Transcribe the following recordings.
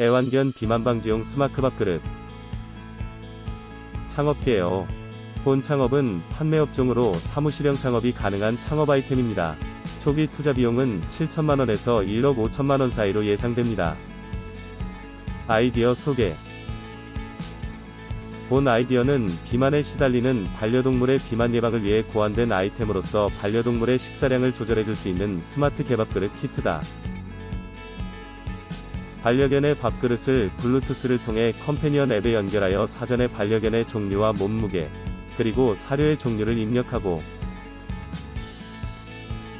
애완견 비만 방지용 스마트 밥그릇. 창업계요. 본 창업은 판매 업종으로 사무실형 창업이 가능한 창업 아이템입니다. 초기 투자 비용은 7천만원에서 1억 5천만원 사이로 예상됩니다. 아이디어 소개. 본 아이디어는 비만에 시달리는 반려동물의 비만 예방을 위해 고안된 아이템으로서 반려동물의 식사량을 조절해줄 수 있는 스마트 개밥그릇 키트다. 반려견의 밥그릇을 블루투스를 통해 컴패니언 앱에 연결하여 사전에 반려견의 종류와 몸무게, 그리고 사료의 종류를 입력하고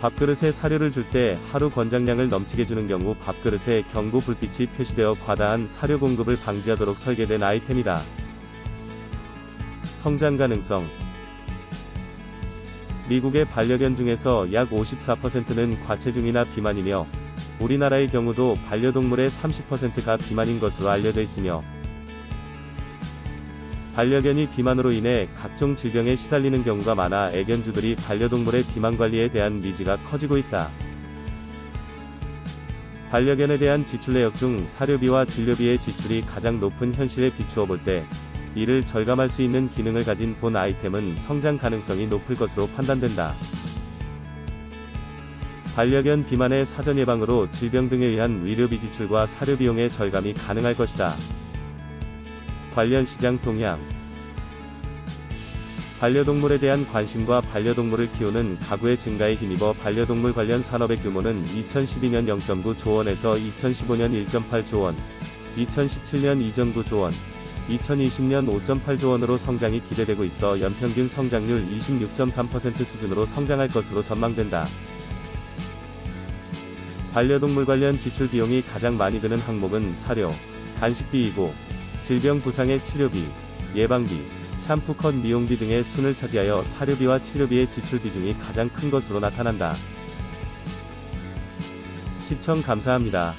밥그릇에 사료를 줄 때 하루 권장량을 넘치게 주는 경우 밥그릇에 경고 불빛이 표시되어 과다한 사료 공급을 방지하도록 설계된 아이템이다. 성장 가능성 미국의 반려견 중에서 약 54%는 과체중이나 비만이며 우리나라의 경우도 반려동물의 30%가 비만인 것으로 알려져 있으며 반려견이 비만으로 인해 각종 질병에 시달리는 경우가 많아 애견주들이 반려동물의 비만 관리에 대한 니즈가 커지고 있다. 반려견에 대한 지출 내역 중 사료비와 진료비의 지출이 가장 높은 현실에 비추어 볼 때, 이를 절감할 수 있는 기능을 가진 본 아이템은 성장 가능성이 높을 것으로 판단된다. 반려견 비만의 사전 예방으로 질병 등에 의한 의료비 지출과 사료 비용의 절감이 가능할 것이다. 관련 시장 동향 반려동물에 대한 관심과 반려동물을 키우는 가구의 증가에 힘입어 반려동물 관련 산업의 규모는 2012년 0.9조 원에서 2015년 1.8조 원, 2017년 2.9조 원, 2020년 5.8조 원으로 성장이 기대되고 있어 연평균 성장률 26.3% 수준으로 성장할 것으로 전망된다. 반려동물 관련 지출 비용이 가장 많이 드는 항목은 사료, 간식비이고, 질병 부상의 치료비, 예방비, 샴푸 컷 미용비 등의 순을 차지하여 사료비와 치료비의 지출 비중이 가장 큰 것으로 나타난다. 시청 감사합니다.